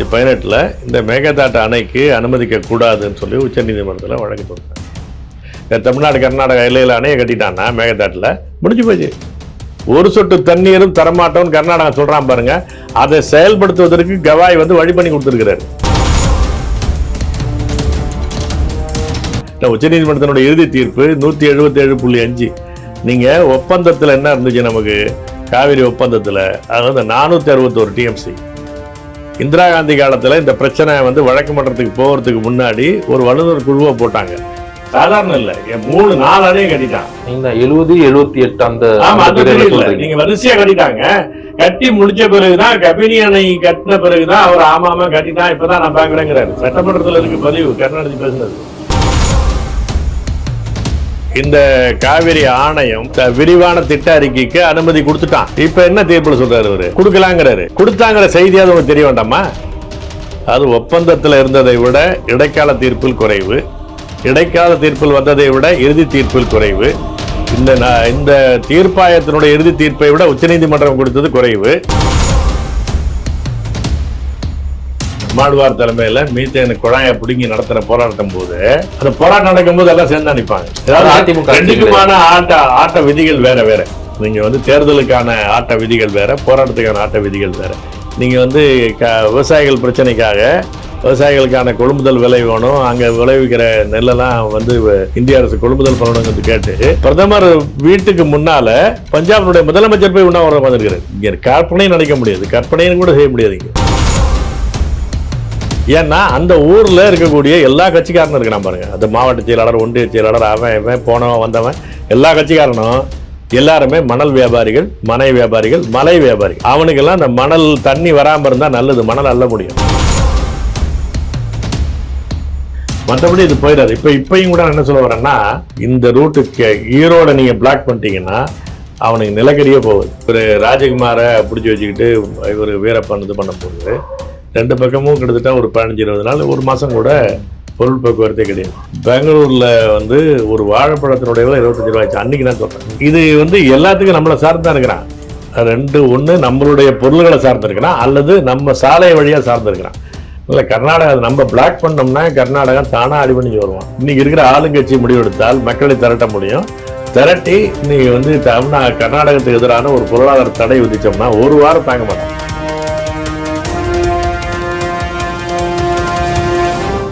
ரெண்டாயிரத்தி பதினெட்டில் இந்த மேகதாட்டு அணைக்கு அனுமதிக்க கூடாதுன்னு சொல்லி உச்சநீதிமன்றத்தில் வழக்கு தொடுத்தாங்க. இந்த தமிழ்நாடு கர்நாடகா எல்லையில் அணையை கட்டிட்டான்னா மேகதாட்டில் முடிஞ்சு போச்சு. ஒரு சொட்டு தண்ணீரும் தரமாட்டோம்னு கர்நாடகா சொல்றான் பாருங்க. அதை செயல்படுத்துவதற்கு கவாய் வந்து வழி பண்ணி கொடுத்துருக்கிறாரு. இந்த உச்சநீதிமன்றத்தினுடைய இறுதி தீர்ப்பு நூற்றி எழுபத்தி ஏழு புள்ளி அஞ்சு. நீங்கள் ஒப்பந்தத்தில் என்ன இருந்துச்சு நமக்கு? காவிரி ஒப்பந்தத்தில் அதாவது நானூற்றி அறுபத்தோரு டிஎம்சி இந்திரா காந்தி காலத்தில் இந்த பிரச்சனை வந்து வழக்கு மன்றத்துக்கு போகிறதுக்கு முன்னாடி ஒரு வல்லுநர் குழுவை போட்டாங்க. சாதாரண இல்லை. மூணு நாலு அணையும் கட்டிட்டான் எழுபது எழுபத்தி எட்டு அந்த. நீங்க வரிசையா கட்டிட்டாங்க. கட்டி முடிச்ச பிறகுதான் கபினி அணை கட்டின பிறகுதான் அவர் ஆமாமா கட்டிட்டான். இப்பதான் நான் பாக்குறேங்கிறாரு சட்டமன்றத்துல இருக்கு பதிவு கருணாநிதி பேசுனது. இந்த காவிரி ஆணையம் த- விரிவான திட்ட அறிக்கைக்கு அனுமதி கொடுத்துட்டான். இப்ப என்ன தீர்ப்பு சொல்றாரு அவரு கொடுக்கலாங்கிறாரு. கொடுத்தாங்கிற செய்தியாவது உங்களுக்கு தெரிய வேண்டாமா? அது ஒப்பந்தத்தில் இருந்ததை விட இடைக்கால தீர்ப்பில் குறைவு இடைக்கால தீர்ப்பில் வந்ததை விட இறுதி தீர்ப்பில் குறைவு இந்த இந்த தீர்ப்பாயத்தினுடைய இறுதி தீர்ப்பை விட உச்சநீதிமன்றம் கொடுத்தது குறைவு. மாடுவார் தலைமையில மீத்தேன் குழாயை பிடுங்கி நடத்துற போராட்டம் போது அந்த போராட்டம் நடக்கும் போது எல்லாம் சேர்ந்து அனுப்பாங்க அது அதிமுக ரெண்டுக்குமான ஆட்ட ஆட்ட விதிகள் வேற வேற. நீங்க வந்து தேர்தலுக்கான ஆட்ட விதிகள் வேற போராட்டத்துக்கான ஆட்ட விதிகள் வேற. நீங்க வந்து விவசாயிகள் பிரச்சனைக்காக விவசாயிகளுக்கான கொள்முதல் விலை வேணும். அங்க விளைவிக்கிற நெல்லெல்லாம் வந்து இந்திய அரசு கொள்முதல் பண்ணணுங்கிறது கேட்டு பிரதமர் வீட்டுக்கு முன்னால பஞ்சாபினுடைய முதலமைச்சர் போய் உண்ணாவிரதம் வந்திருக்கிறார் இங்க கற்பனையும் நினைக்க முடியாது. கற்பனையும் கூட செய்ய முடியாது இங்க. ஏன்னா அந்த ஊரில் இருக்கக்கூடிய எல்லா கட்சிக்காரனும் இருக்கிறான் பாருங்க. அது மாவட்ட செயலாளர் ஒன்றிய செயலாளர் அவன் இவன் போனவன் வந்தவன் எல்லா கட்சிக்காரனும் எல்லாருமே மணல் வியாபாரிகள் மனை வியாபாரிகள் மலை வியாபாரிகள் அவனுக்கெல்லாம் அந்த மணல் தண்ணி வராமல் இருந்தால் நல்லது மணல் அள்ள முடியும். மற்றபடி இது போயிடாது. இப்போ இப்பையும் கூட நான் என்ன சொல்ல வரேன்னா இந்த ரூட்டுக்கு ஈரோட நீங்கள் பிளாக் பண்ணிட்டீங்கன்னா அவனுக்கு நிலக்கரியே போகுது. ஒரு ராஜகுமாரை பிடிச்சி வச்சுக்கிட்டு இவர் வீரப்பன் இது பண்ண போகுது ரெண்டு பக்கமும் கிட்டத்தட்ட ஒரு பதினஞ்சு இருபது நாள் ஒரு மாதம் கூட பொருள் போக்குவரத்தே கிடையாது. பெங்களூரில் வந்து ஒரு வாழைப்பழத்தினுடைய விலை இருபத்தஞ்சு ரூபாய் அன்னைக்கு நான் சொல்கிறேன் இது வந்து எல்லாத்துக்கும் நம்மளை சார்ந்து தான் இருக்கிறான். ரெண்டு ஒன்று நம்மளுடைய பொருள்களை சார்ந்து இருக்கிறான் அல்லது நம்ம சாலை வழியாக சார்ந்து இருக்கிறான் கர்நாடகா நம்ம பிளாக் பண்ணோம்னா கர்நாடகா தானாக அடி பண்ணி வருவான். இன்றைக்கி இருக்கிற ஆளுங்கட்சி முடிவெடுத்தால் மக்களை திரட்ட முடியும். திரட்டி இன்னைக்கு வந்து தமிழ்நா கர்நாடகத்துக்கு எதிரான ஒரு பொருளாதார தடை விதித்தோம்னா ஒரு வாரம் தாங்க மாட்டோம்